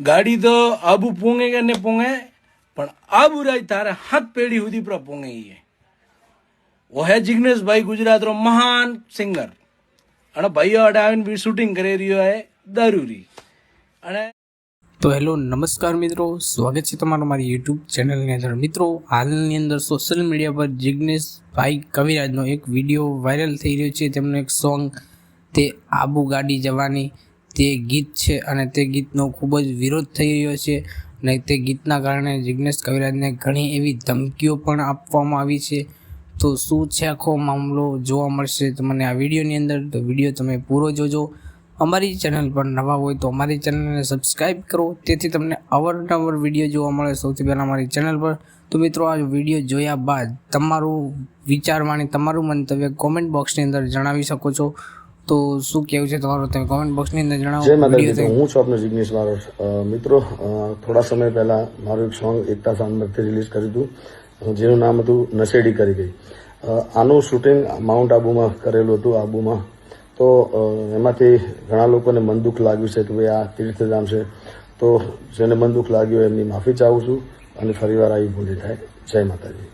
ગાડી તો આબુ પોંગે કે ને પોંગે, પણ આબુ રાજ તારે હાથ પેઢી સુધી પર પોંગે એ ઓહે જિગ્નેશભાઈ ગુજરાતનો મહાન સિંગર. અને ભાઈઓ અડે આવીને બી શૂટિંગ કરી રહ્યો હે, દારૂરી. અને તો હેલો, નમસ્કાર મિત્રો. સ્વાગત છે તમારું મારી યુટ્યુબ ચેનલની અંદર. મિત્રો, હાલની અંદર સોશિયલ મીડિયા પર જિગ્નેશભાઈ કવિરાજનો એક વીડિયો વાયરલ થઈ રહ્યો છે. તેમનો એક સોંગ તે આબુ ગાડી જવાની તે ગીત છે અને તે ગીતનો ખૂબ જ વિરોધ થઈ રહ્યો છે અને તે ગીતના કારણે જિગ્નેશ કવિરાજને ઘણી એવી ધમકીઓ પણ આપવામાં આવી છે. તો શું છે આખો મામલો જોવા મળશે તમને આ વિડીયોની અંદર? તો વીડિયો તમે પૂરો જોજો. અમારી ચેનલ પર નવા હોય તો અમારી ચેનલને સબસ્ક્રાઈબ કરો. તેથી તમને અવારનવાર વીડિયો જોવા મળે સૌથી પહેલાં અમારી ચેનલ પર. તો મિત્રો, આ વીડિયો જોયા બાદ તમારું વિચારવાની તમારું મંતવ્ય કોમેન્ટ બોક્સની અંદર જણાવી શકો છો. તો શું કહેવું છે તમારું? તમે કોમેન્ટ બોક્સની અંદર જણાવો. જય માતાજી હું છું આપનો જિગ્નેશ મારો મિત્રો થોડા સમય પહેલા મારું એક સોંગ એકતા સાંભળથી રિલીઝ કર્યું હતું. જેનું નામ હતું નશેડી કરી ગઈ. આનું શૂટિંગ માઉન્ટ આબુમાં કરેલું હતું આબુમાં તો એમાંથી ઘણા લોકોને મન દુઃખ લાગ્યું છે કે ભાઈ આ તીર્થધામ છે. તો જેને મન દુઃખ લાગ્યું એમની માફી ચાહું છું અને ફરીવાર આવી ભૂલી થાય. જય માતાજી.